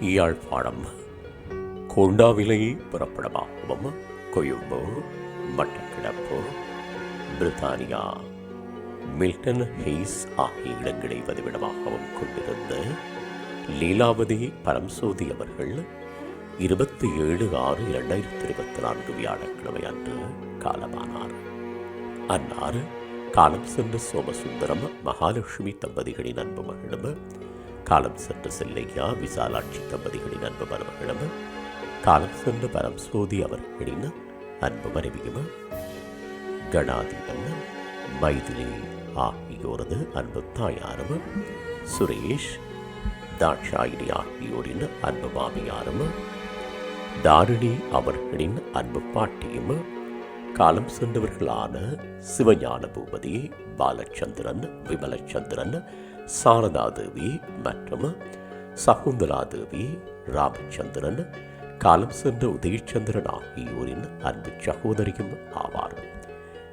யாழ்ப்பாணம் கொண்டாவிலை புறப்படமாகவும் கொழும்பு மட்டக்கிடப்பு பிரித்தானியா மில்டன் ஹெய்ஸ் ஆகிய இடங்களை வதிவிடமாகவும் கொண்டிருந்த லீலாவதி பரம்சோதி அவர்கள் இருபத்தி ஏழு ஆறு இரண்டாயிரத்தி இருபத்தி நான்கு வியாழக்கிழமை அன்று காலமானார். அன்னார் காலம் சென்ற சோமசுந்தரம் மகாலட்சுமி தம்பதிகளின் அன்பு மகளும் காலம் சென்ற செல்லையா விசாலாட்சி தம்பதிகளின் அன்பு மருமகளும்? காலம் சென்ற பரம்சோதி அவர்களின் அன்பு மனைவியும்? கணாதிபன் மைதிலி ஆகியோரது அன்பு தாயாரும்? சுரேஷ் தாட்சாயினி ஆகியோரின் அன்பு மாமியாரும்? தாரிணி அவர்களின் அன்பு பாட்டியும்? காலம் சென்றவர்களான சிவஞான பூபதி பாலச்சந்திரன் விமலச்சந்திரன் சாரதாதேவி மற்றும் சகுந்தலாதேவி ராமச்சந்திரன் காலம் சென்ற உதயச்சந்திரன் ஆகியோரின் அன்பு சகோதரியும் ஆவார்.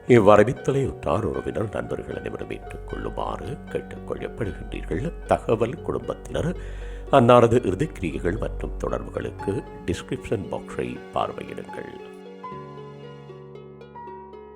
இவ்வரவித்தலை உற்றார் உறவினர் நண்பர்கள் அனைவரும் ஏற்றுக்கொள்ளுமாறு கேட்டுக்கொள்ளப்படுகின்றீர்கள் தகவல் குடும்பத்தினர் அன்னாரது இறுதிக்கிரியைகள் மற்றும் தொடர்புகளுக்கு டிஸ்கிரிப்ஷன் பாக்ஸை பார்வையிடுங்கள்.